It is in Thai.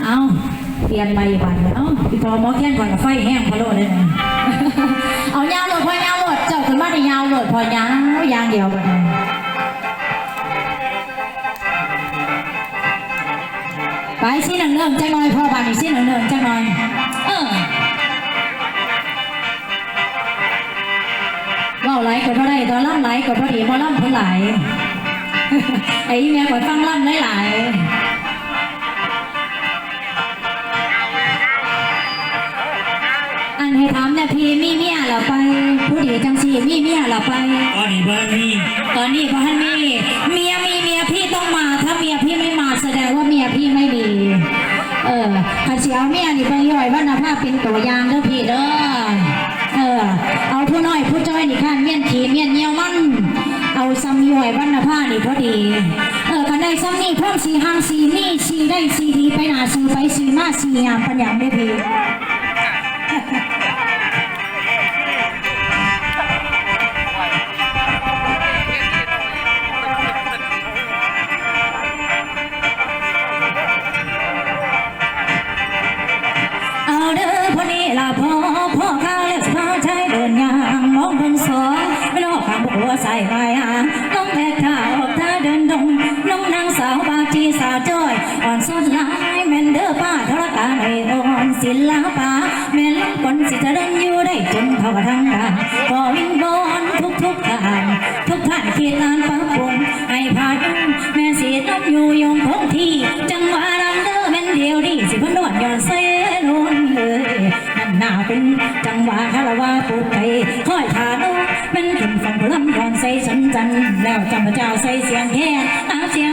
เอาเปลี่ยนไปบันเอ้าพี่พอหมอแค้นก่อนกับไฟแห้งพะโล้เลยนะเอายาวหลดพอยาวหลดเจ้าขึ้นมาในยาวหลดพอยาวยางเดียวกันไปสิหนึ่งเนิ่งจังหน่อยพอบานอีกสิหนึ่งเนิ่งจังหน่อยเออเว่าไหลก็บ่ได้ตอนล่ำไหลก็พอดีพอล่ำเพิ่นไหลไอ้เมียข่อยฟังล่ำหลายๆ ให้ถามเนี่ยพี่มีเมียเรอไป ผู้ดีจังสีมีเมียเรอไป ตอนนี้เบอร์นี่ตอนนี้พ่อนี่เมียมีเมียพี่ต้องมา ถ้าเมียพี่ไม่มาแสดงว่าเมียพี่ไม่ดี เออขันเสียวเมียนี่ไปย่อยว่านภาพเป็นตัวยางเด้อพี่เด้อเออ เอาผู้น้อยผู้จ้อยนี่ข้านเมียนขี่เมียนเงี้ยวมันเอาซ้ำย่อยวันนภานี่พอดี เออกันได้ซ้ำนี่เพิ่มสีห้างสีนี่สีได้สีดีไปหนาสีไปสีมาสีงามปัญญามได้ เด้อพอนี้ล่ะพ่อพ่อข้าเล็กพ่อชายเดินยางมองเพิ่งสองไม่รอข้ามหัวใส่ไม้อ่างน้องแม่ข้าออกท่าเดินดงน้องนางสาวบาจีสาวจ้อยอ่อนสดลายแมนเด้อป้าธุรการให้อ่อนศิลปะแม่นลำคนสิจะเดินอยู่ได้จนเท่าทั้งบ้านขอวิงบอนทุกทุกทางทุกท่านคิดลานปรับปรุงให้พาดแม่สีน้ำอยู่ยงคงที่ เป็นจังหวะคารวะปุกไก่คอยทาดูแม่นขึ้นฟังลำย้อนใส่สันจันแล้วจำพระเจ้าใส่เสียงแค่ตามเสียง